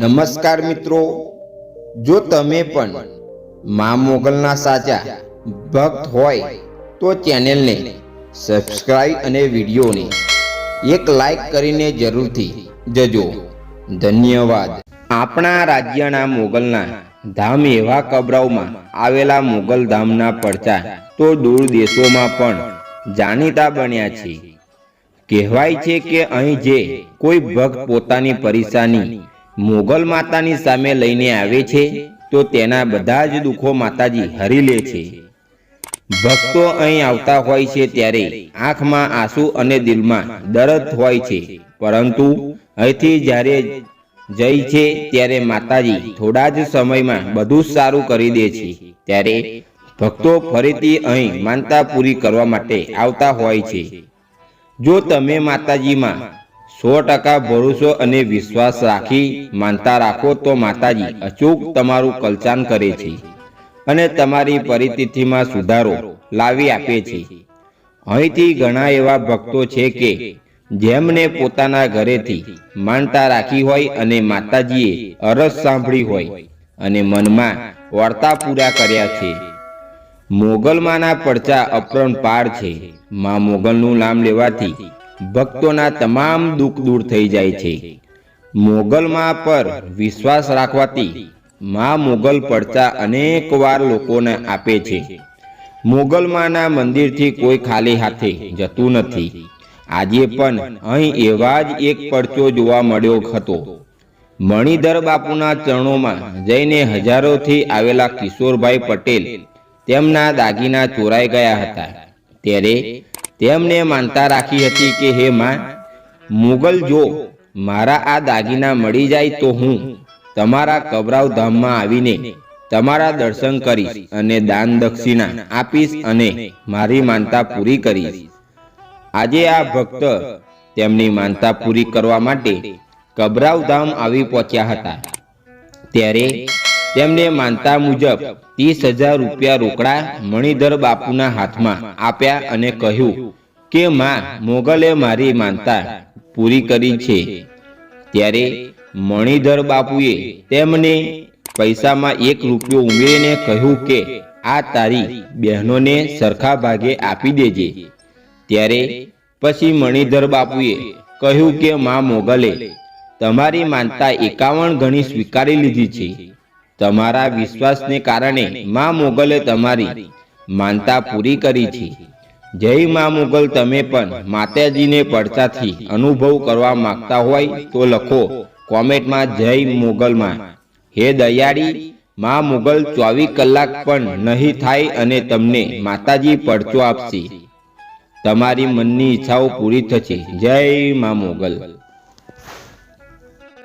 નમસ્કાર મિત્રો. જો તમે પણ મા મોગલના સાચા ભક્ત હોય, તો ચેનલને સબસ્ક્રાઈબ અને વિડીયોને એક લાઈક કરીને જરૂરથી જજો. ધન્યવાદ. આપણા રાજ્યના મોગલના ધામ એવા કબરાઓમાં આવેલા મોગલ ધામના પડતા તો દૂર દેશોમાં પણ જાણીતા બન્યા છે. કહેવાય છે કે અહીં જે કોઈ ભક્ત પોતાની પરેશાની મોગલ માતાની સામે લઈને આવે છે, તો તેના બધા જ દુઃખો માતાજી હરી લે છે. ભક્તો અહીં આવતા હોય છે ત્યારે આંખમાં આંસુ અને દિલમાં દર્દ હોય છે, પરંતુ અહીંથી જ્યારે જઈ છે ત્યારે માતાજી થોડા જ સમયમાં બધું સારું કરી દે છે. ત્યારે ભક્તો ફરીથી અહીં માનતા પૂરી કરવા માટે આવતા હોય છે. જો તમે માતાજીમાં સો ટકા ભરોસો અને વિશ્વાસ રાખી માનતા રાખો તો માતાજી અચૂક તમારું કલ્ચાન કરે છે અને તમારી પરિસ્થિતિમાં સુધારો લાવી આપે છે. અહીંથી ઘણા એવા ભક્તો છે કે જેમને પોતાના ઘરેથી માનતા રાખી હોય અને માતાજીએ અરસ સાંભળી હોય અને મનમાં વર્તા પૂરા કર્યા છે. મોગલમાંના પડચા અપરંપાર છે. મા મોગલનું નામ લેવાથી ભક્તોના તમામ દુઃખ દૂર થઈ જાય છે. મોગલમાં પર વિશ્વાસ રાખવાથી મા મોગલ પડતા અનેક વાર લોકોને આપે છે. મોગલમાંના મંદિરથી કોઈ ખાલી હાથે જતું નથી. આજે પણ અહીં એવા જ એક પડચો જોવા મળ્યો હતો. મણિધર બાપુના ચરણોમાં જઈને હજારોથી આવેલા કિશોરભાઈ પટેલ તેમના દાગીના ચોરાઈ ગયા હતા. ત્યારે તેમને માનતા રાખી હતી કે, હે માં, મુગલ જો મારા આ દાગીના મળી જાય તો હું તમારા કબરાવ ધામમાં આવીને તમારા દર્શન કરીશ અને દાન દક્ષિણા આપીશ અને મારી માનતા પૂરી કરીશ. આજે આ ભક્ત તેમની માનતા પૂરી કરવા માટે કબરાવ ધામ આવી પહોંચ્યા હતા. ત્યારે તેમને માનતા મુજબ ત્રીસ હજાર રૂપિયા રોકડા મણિધર બાપુના હાથમાં આપ્યા અને કહ્યું કે, માં, મોગલે મારી માનતા પૂરી કરી છે. ત્યારે મણિધર બાપુએ તેમને પૈસામાં એક રૂપિયો ઉમેરીને કહ્યું કે, આ તારી બહેનોને સરખા ભાગે આપી દેજે. ત્યારે પછી મણિધર બાપુએ કહ્યું કે, માં, મોગલે, તમારી માનતા એકાવન ગણી સ્વીકારી લીધી છે. તમારા વિશ્વાસને કારણે મા મોગલે તમારી માનતા પૂરી કરી છે. જય મા મોગલ, તમે પણ માતાજીને પડતાથી અનુભવ કરવા માંગતા હોય તો લખો કોમેન્ટમાં જય મોગલમાં. હે દયાળી, માં મોગલ, ચોવીસ કલાક પણ નહીં થાય અને તમને માતાજી પડચો આપશે. તમારી મનની ઈચ્છાઓ પૂરી થશે. જય માં મોગલ.